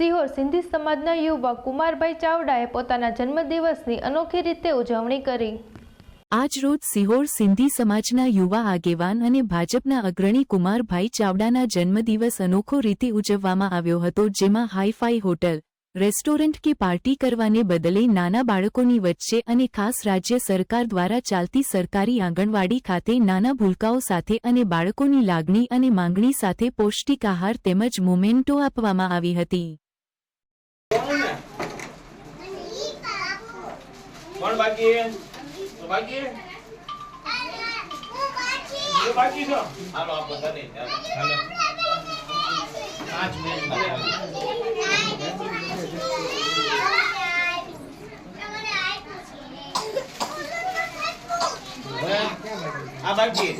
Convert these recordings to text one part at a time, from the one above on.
સિહોર સિંધી સમાજના યુવક કુમારભાઈ ચાવડાએ પોતાના જન્મદિવસની અનોખી રીતે ઉજવણી કરી. આજરોજ સિહોર સિંધી સમાજના યુવા આગેવાન અને ભાજપના અગ્રણી કુમારભાઈ ચાવડાના જન્મદિવસ અનોખો રીતે ઉજવવામાં આવ્યો હતો, જેમાં હાઈફાઈ હોટલ, રેસ્ટોરન્ટ કે પાર્ટી કરવાને બદલે નાના બાળકોની વચ્ચે અને ખાસ રાજ્ય સરકાર દ્વારા ચાલતી સરકારી આંગણવાડી ખાતે નાના ભૂલકાઓ સાથે અને બાળકોની લાગણી અને માંગણી સાથે પૌષ્ટિક આહાર તેમજ મોમેન્ટો આપવામાં આવી હતી. બાકી? તો બાકી? તો બાકી છો? હાલો આપો તને હાલો. પાંચ મિનિટ. આ બાકી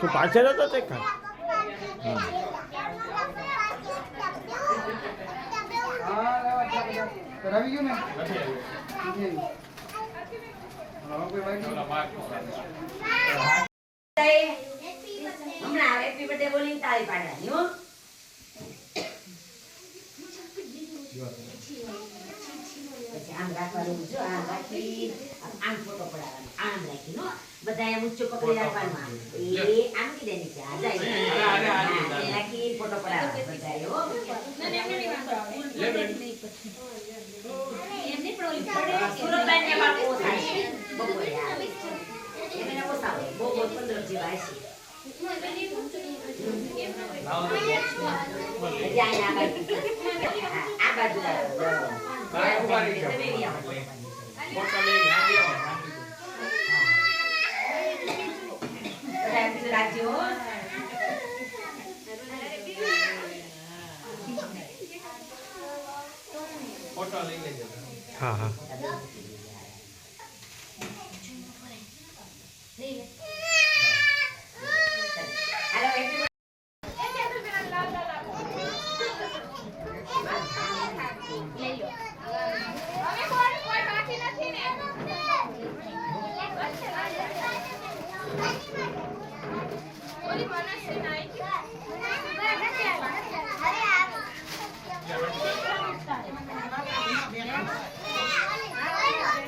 તું પાછળ હતો તે ખા કરાવી ગયું ને હમણાં હેપી બર્થડે બોલીને તાળી પાડવાની હો આમ રાખવાનું જો આમ રાખી આમ ફોટો પડાવવાનો આમ રાખીને હો. બધા એમ ઊંચો પકડી રાખવાનું એ આમ કીધે નીચે આ જાય રાખી ફોટો પડાવવાનો બધાએ હો સુરતભાઈને એમાં બહુ થાય બપોરે આવે. એને ઓછા હોય. બહુ બહુ. હા, હો. ફોટો લઈ લેજો હાલો, happy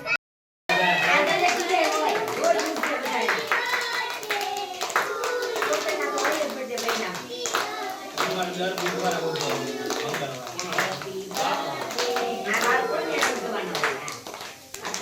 આગળ લેતું જાય હોય. રોજ મૂકશે બધાને. પોતાના તો હોય જ birthday મહિનામાં. તમારે દર બુધવારે આવું છે મંગળવારે આ બાળકોને એમ જોવાનું હોય. આ બધાને આવે. નકર ગાડી લઈને મૂકી જાઈશ નહીં. તાતાનું નામ અમે કહી દેજે, લખાઈને આપી દેશું. પેપરમાં આપણે વાંધો નહીં ને? પેપરમાં અપાવું વાંધો નહીં ને? કાંઈ હા, તો એને પૂછી ઈ દપાઈ દે આપણી પહેલા હે?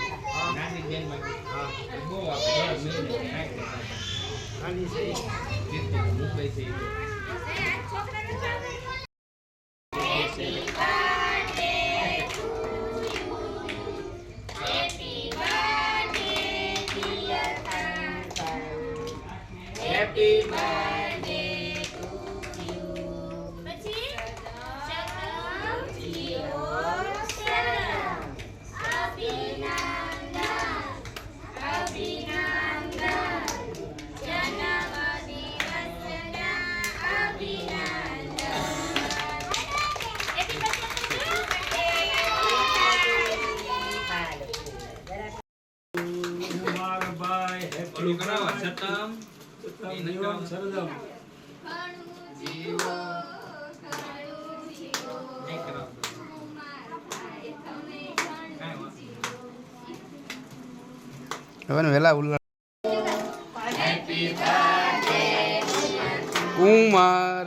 નાની બેનમાં હા બહુ આપણે ઓલું કરાવો સતમ સરદમ. હવે વેલા ઉલ્લા કુમાર